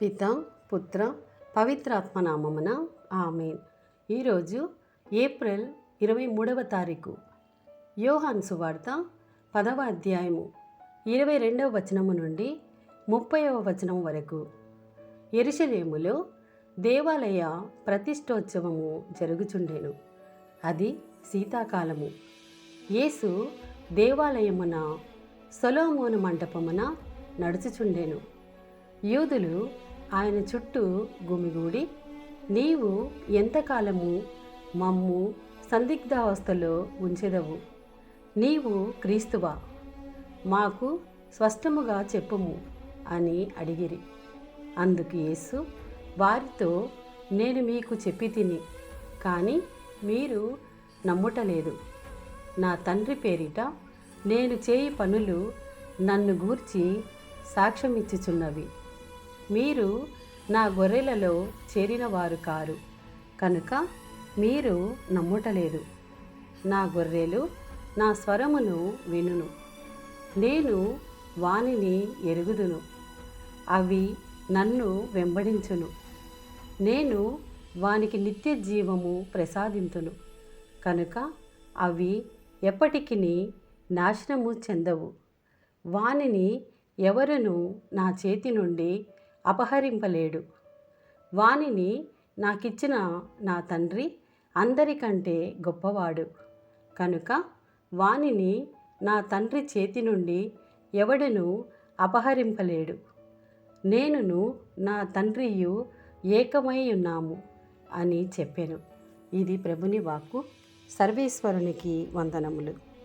పిత పుత్ర పవిత్రాత్మనామమున ఆమెన్. ఈరోజు ఏప్రిల్ ఇరవై మూడవ తారీఖు. యోహాన్ సువార్త పదవ అధ్యాయము ఇరవై రెండవ వచనము నుండి ముప్పైవ వచనం వరకు. ఎరుషలేములో దేవాలయ ప్రతిష్టోత్సవము జరుగుచుండెను. అది శీతాకాలము. యేసు దేవాలయమున సొలోమోను మంటపమున నడుచుచుండెను. యూదులు ఆయన చుట్టూ గుమిగూడి నీవు ఎంతకాలము మమ్ము సందిగ్ధావస్థలో ఉంచెదవు? నీవు క్రీస్తువా? మాకు స్పష్టముగా చెప్పుము అని అడిగిరి. అందుకు యేసు వారితో నేను మీకు చెప్పి తిని కానీ మీరు నమ్ముటలేదు. నా తండ్రి పేరిట నేను చేయి పనులు నన్ను గూర్చి సాక్ష్యమిచ్చుచున్నవి. మీరు నా గొర్రెలలో చేరినవారు కారు. కనుక మీరు నమ్ముటలేదు. నా గొర్రెలు నా స్వరమును వినును. నేను వానిని ఎరుగుదును. అవి నన్ను వెంబడించును. నేను వానికి నిత్య జీవము ప్రసాదింతును. కనుక అవి ఎప్పటికీ నాశనము చెందవు. వానిని ఎవరును నా చేతి నుండి అపహరింపలేడు. వానిని నాకిచ్చిన నా తండ్రి అందరికంటే గొప్పవాడు. కనుక వానిని నా తండ్రి చేతి నుండి ఎవడను అపహరింపలేడు. నేనును నా తండ్రియు ఏకమై ఉన్నాము అని చెప్పాను. ఇది ప్రభుని వాక్కు. సర్వేశ్వరునికి వందనములు.